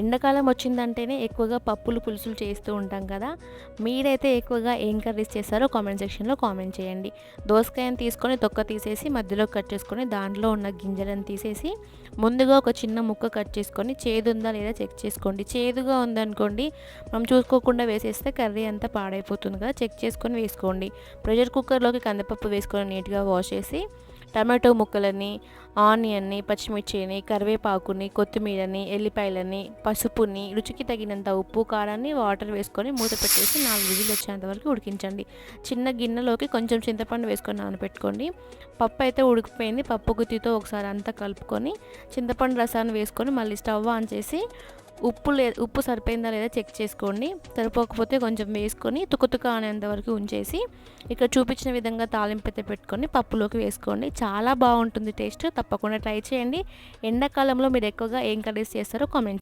ఎండాకాలం వచ్చిందంటేనే ఎక్కువగా పప్పులు పులుసులు చేస్తూ ఉంటాం కదా. మీరైతే ఎక్కువగా ఏం కర్రీస్ చేస్తారో కామెంట్ సెక్షన్లో కామెంట్ చేయండి. దోసకాయని తీసుకొని తొక్క తీసేసి మధ్యలో కట్ చేసుకొని దాంట్లో ఉన్న గింజలను తీసేసి ముందుగా ఒక చిన్న ముక్క కట్ చేసుకొని చేదు ఉందా లేదా చెక్ చేసుకోండి. చేదుగా ఉందనుకోండి మనం చూసుకోకుండా వేసేస్తే కర్రీ అంతా పాడైపోతుంది కదా. చెక్ చేసుకొని వేసుకోండి. ప్రెషర్ కుక్కర్లోకి కందిపప్పు వేసుకొని నీట్గా వాష్ చేసి టమాటో ముక్కలని ఆనియన్ని పచ్చిమిర్చిని కరివేపాకుని కొత్తిమీరని ఎల్లిపాయలని పసుపుని రుచికి తగినంత ఉప్పు కారాన్ని వాటర్ వేసుకొని మూత పెట్టేసి నాలుగు విజిల్ వచ్చేంత వరకు ఉడికించండి. చిన్న గిన్నెలోకి కొంచెం చింతపండు వేసుకొని నానబెట్టుకోండి. పప్పు అయితే ఉడికిపోయింది. పప్పు గుత్తితో ఒకసారి అంతా కలుపుకొని చింతపండు రసాన్ని వేసుకొని మళ్ళీ స్టవ్ ఆన్ చేసి ఉప్పు లే ఉప్పు సరిపోయిందా లేదా చెక్ చేసుకోండి. సరిపోకపోతే కొంచెం వేసుకొని తుకతుక అనేంత వరకు ఉంచేసి ఇక్కడ చూపించిన విధంగా తాలింపు అయితే పెట్టుకొని పప్పులోకి వేసుకోండి. చాలా బాగుంటుంది టేస్ట్. తప్పకుండా ట్రై చేయండి. ఎండాకాలంలో మీరు ఎక్కువగా ఏం కర్రీస్ చేస్తారో కామెంట్